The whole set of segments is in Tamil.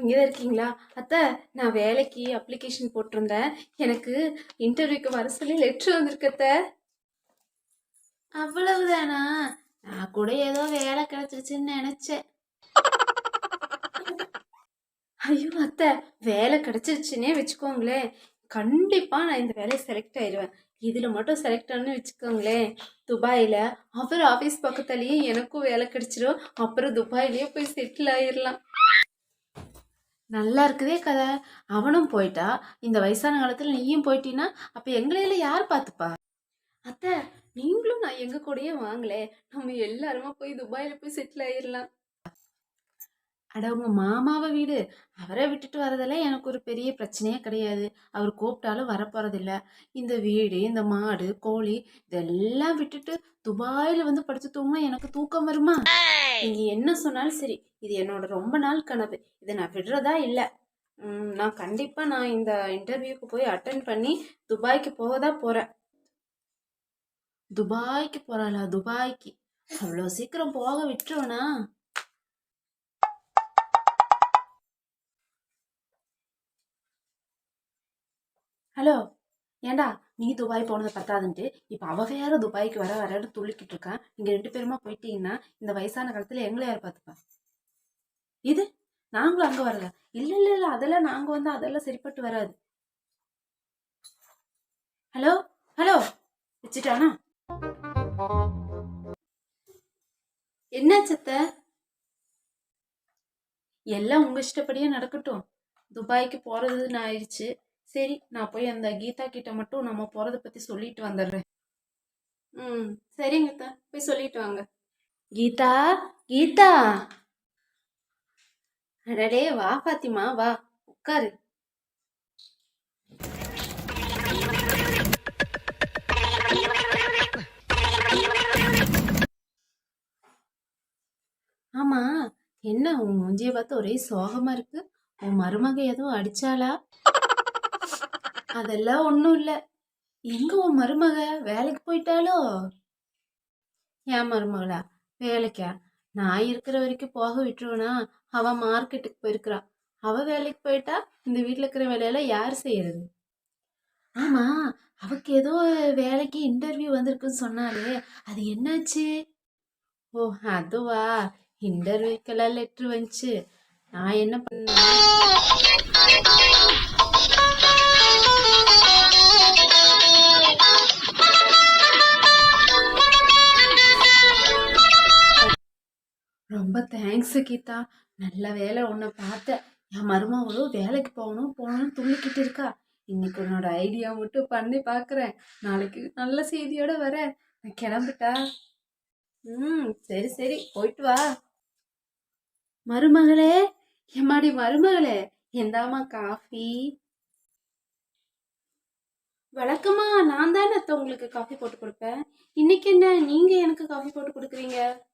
இங்கே தான் இருக்கீங்களா? அத்தை நான் வேலைக்கு அப்ளிகேஷன் போட்டிருந்தேன். எனக்கு இன்டர்வியூக்கு வர சொல்லி லெட்ரு வந்திருக்கு அத்தை. அவ்வளவுதானா? நான் கூட ஏதோ வேலை கிடைச்சிருச்சுன்னு நினைச்சேன். ஐயோ அத்தை வேலை கிடைச்சிருச்சுன்னே வச்சுக்கோங்களேன். கண்டிப்பா நான் இந்த வேலையை செலக்ட் ஆயிடுவேன். இதுல மட்டும் செலக்ட் ஆனு வச்சுக்கோங்களேன். துபாயில அவர் ஆபீஸ் பக்கத்துலயே எனக்கும் வேலை கிடைச்சிரும். அப்புறம் துபாயிலேயே போய் செட்டில் ஆயிடலாம் நல்லா இருக்குதே கதை. அவனும் போயிட்டா. இந்த வயசான காலத்துல நீயும் போயிட்டீன்னா அப்ப எங்களையில யார் பார்த்துப்பா? அத்தை நீங்களும் நான் எங்க கூடயே வாங்களே. நம்ம எல்லாருமா போய் துபாயில போய் செட்டில் ஆயிடலாம் அட உங்க மாமாவை வீடு. அவரை விட்டுட்டு வரதெல்லாம் எனக்கு ஒரு பெரிய பிரச்சனையே கிடையாது. அவர் கூப்பிட்டாலும் வரப்போறதில்ல. இந்த வீடு இந்த மாடு கோழி இதெல்லாம் விட்டுட்டு துபாயில வந்து படுத்து தூங்கினா எனக்கு தூக்கம் வருமா? நீங்க என்ன சொன்னாலும் சரி இது என்னோட ரொம்ப நாள் கனவு. இதை நான் விடுறதா இல்லை. நான் கண்டிப்பாக நான் இந்த இன்டர்வியூக்கு போய் அட்டன் பண்ணி துபாய்க்கு போக தான் போகிறேன் துபாய்க்கு போகிறாளா துபாய்க்கு. அவ்வளோ சீக்கிரம் போக விட்டுருவனா? ஹலோ? ஏண்டா நீ துபாய் போனது பத்தாதுன்ட்டு? இப்போ அவ வேற துபாய்க்கு வர வரன்னு துள்ளிக்கிட்டு இருக்கான் நீங்க ரெண்டு பேருமா போயிட்டீங்கன்னா இந்த வயசான காலத்துல எங்களை யார் பார்த்துப்பா இது? நாங்களும் அங்க வரல. இல்ல இல்ல இல்ல அதெல்லாம் நாங்க வந்து அதெல்லாம் சரிப்பட்டு வராது. ஹலோ? ஹலோ? வச்சுட்டானா? என்ன சித்த? எல்லாம் உங்க இஷ்டப்படியே நடக்கட்டும். துபாய்க்கு போறதுன்னு ஆயிடுச்சு. சரி நான் போய் அந்த கீதா கிட்ட மட்டும் நம்ம போறத பத்தி சொல்லிட்டு வந்துடுறேன். ம் சரிங்க அத்தா. போய் சொல்லிட்டு வாங்க. கீதா கீதா. அடடே வா பாத்திமா வா உட்காரு. ஆமா என்ன உன் மூஞ்சிய பார்த்து ஒரே சோகமா இருக்கு? உன் மருமக எதுவும் அடிச்சாளா? அதெல்லாம் ஒன்றும் இல்லை. எங்க உன் மருமக வேலைக்கு போயிட்டாலோ ஏன் மருமகளா? வேலைக்கா? நான் இருக்கிற வரைக்கும் போக விட்டுருவேனா? அவ மார்க்கெட்டுக்கு போயிருக்கிறா. அவ வேலைக்கு போயிட்டா இந்த வீட்டில் இருக்கிற வேலையெல்லாம் யார் செய்யறது? ஆமா அவக்கு ஏதோ வேலைக்கு இன்டர்வியூ வந்திருக்குன்னு சொன்னாலே அது என்னாச்சு? ஓ அதுவா? இன்டர்வியூக்கெல்லாம் லெட்ரு வந்துச்சு. நான் என்ன பண்ண தேங்க்ஸ் கீதா. நல்ல வேலை உன்னை பார்த்தேன் என் மருமகளும் வேலைக்கு போகணும் போகணும்னு துள்ளிக்கிட்டு இருக்கா. இன்னைக்கு உன்னோட ஐடியா மட்டும் பண்ணி பார்க்குறேன் நாளைக்கு நல்ல செய்தியோட வரேன் நான் கிளம்பிட்டா? ம் சரி சரி. போயிட்டு வா. மருமகளே எம்மாடி மருமகளே? எந்தாமா காஃபி. வழக்கமா நான் தானே உங்களுக்கு காஃபி போட்டு கொடுப்பேன். இன்னைக்கு என்ன? நீங்க எனக்கு காஃபி போட்டு கொடுக்குறீங்க?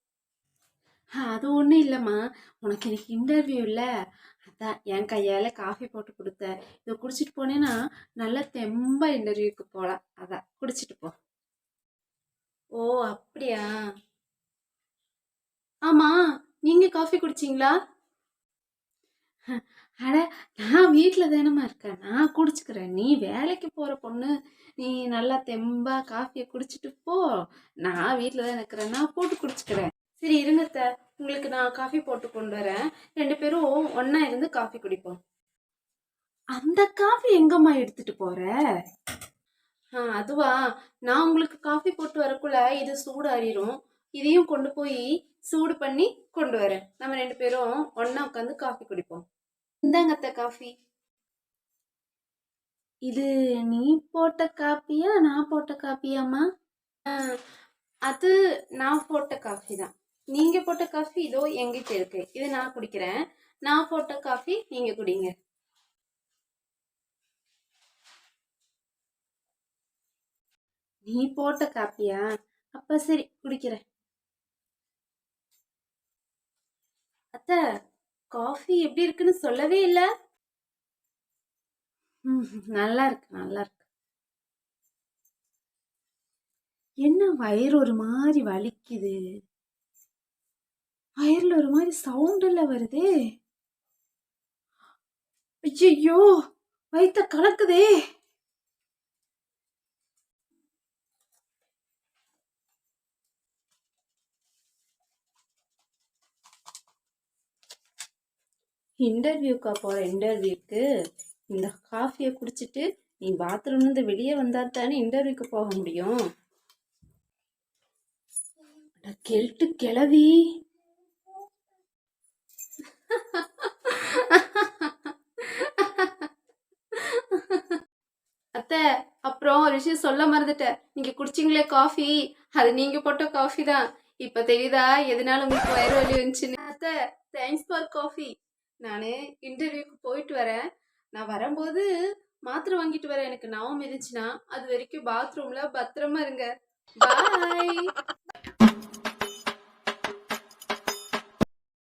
அது ஒன்றும் இல்லைம்மா. உனக்கு எனக்கு இன்டர்வியூ இல்லை? அதான் என் கையால் காஃபி போட்டு கொடுத்த இதை குடிச்சிட்டு போனேன்னா நல்லா தெம்பாக இன்டர்வியூக்கு போகலாம் அதான் குடிச்சிட்டு போ. ஓ அப்படியா? ஆமாம் நீங்கள் காஃபி குடிச்சிங்களா? அட நான் வீட்டில் தானம்மா இருக்கேன். நான் குடிச்சுக்கிறேன். நீ வேலைக்கு போகிற பொண்ணு. நீ நல்லா தெம்பாக காஃபியை குடிச்சிட்டு போ. நான் வீட்டில் தான் இருக்கிறேன். நான் போட்டு குடிச்சுக்கிறேன். சரி இருங்கத்த உங்களுக்கு நான் காஃபி போட்டு கொண்டு வரேன். ரெண்டு பேரும் ஒன்னா இருந்து காஃபி குடிப்போம். அந்த காஃபி எங்கம்மா எடுத்துட்டு போற? ஆ அதுவா. நான் உங்களுக்கு காஃபி போட்டு வரக்குள்ள இது சூடு அறியும் இதையும் கொண்டு போய் சூடு பண்ணி கொண்டு வரேன். நம்ம ரெண்டு பேரும் ஒன்னா உட்காந்து காஃபி குடிப்போம். இந்தாங்கத்த காஃபி இது நீ போட்ட காப்பியா நான் போட்ட காப்பியாமா ஆ, அது நான் போட்ட காஃபி தான். நீங்க போட்ட காஃபி இதோ எங்கிட்ட இருக்கு. இது நான் குடிக்கிறேன். நான் போட்ட காஃபி நீங்க குடிங்க. நீ போட்ட காப்பியா அப்ப சரி குடிக்கிறேன். அத்தை காஃபி எப்படி இருக்குன்னு சொல்லவே இல்ல. நல்லா இருக்கு நல்லா இருக்கு. என்ன வயிறு ஒரு மாதிரி வலிக்குது. வயர்ல ஒரு மாதிரி சவுண்ட் வருதே. ஐயோ வைத்த கலக்குதே. இன்டர்வியூக்கா போகிற இன்டர்வியூக்கு இந்த காஃபியை குடிச்சிட்டு நீ பாத்ரூம்லேருந்து வெளியே வந்தால் தானே இன்டர்வியூக்கு போக முடியும். கெல்ட்டு கிளவி. அத்தை. அப்புறம் ஒரு விஷயம் சொல்ல மறந்துட்டேன். நீங்க குடிச்சிங்களே காஃபி அது நீங்க போட்ட காஃபி தான். இப்ப தெரியுதா எதனால உங்களுக்கு வயிறு வலி வந்துச்சுன்னு? அத்தை தேங்க்ஸ் ஃபார் காஃபி நான் இன்டர்வியூக்கு போயிட்டு வரேன். நான் வரும்போது மாத்திரை வாங்கிட்டு வரேன். எனக்கு ஞாபகம் இருந்துச்சுன்னா அது வரைக்கும் பாத்ரூம்ல பத்திரமா இருங்க. பாய்